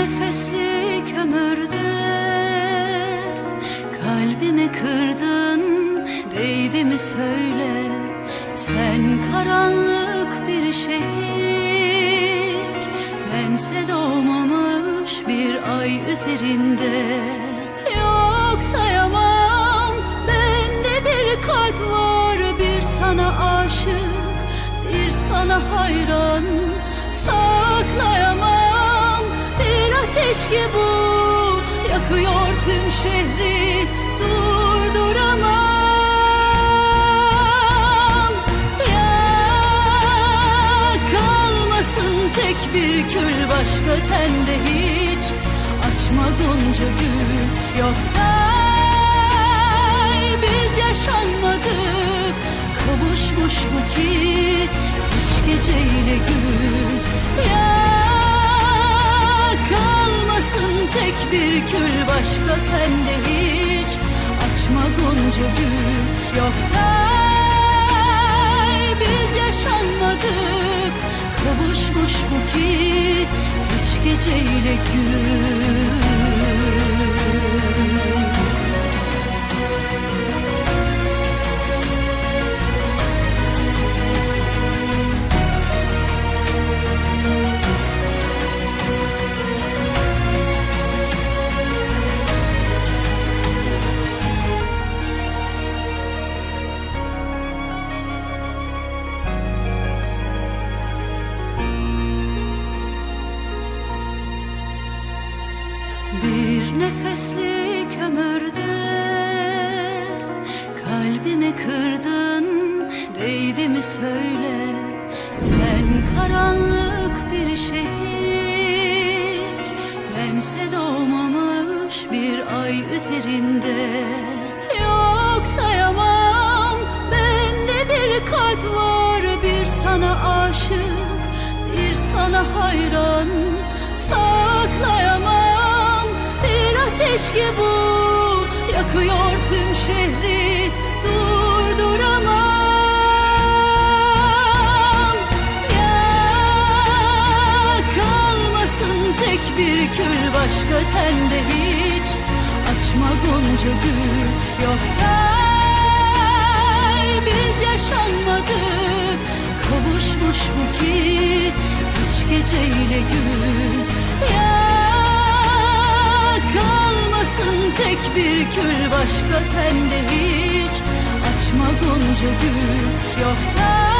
nefesli kömürde. Kalbimi kırdın değdi mi söyle. Sen karanlık bir şehir. Bense doğmamış bir ay üzerinde. Yok sayamam bende bir kalp var. Bir sana aşık bir sana hayran. Ateş ki bu Yakıyor tüm şehri. Durduramam. Ya kalmasın tek bir kül başka tende hiç Açma gonca gül yoksa biz yaşanmadık Kavuşmuş bu ki hiç geceyle gün Ya tek bir kül başka tende hiç. Açma gonca gül yoksa biz yaşanmadık Kavuşmuş bu ki hiç geceyle gün nefeslik ömürde Kalbimi kırdın değdi mi söyle. Sen karanlık bir şehir. Bense doğmamış bir ay üzerinde. Yok sayamam bende bir kalp var Bir sana aşık bir sana hayran. Saklayamam ki bu Yakıyor tüm şehri. Durduramam. Ya kalmasın tek bir kül başka tende hiç Açma gonca gül yoksa biz yaşanmadık Kavuşmuş bu ki hiç geceyle gün bir kül başka tende hiç. Açma gonca gül yoksa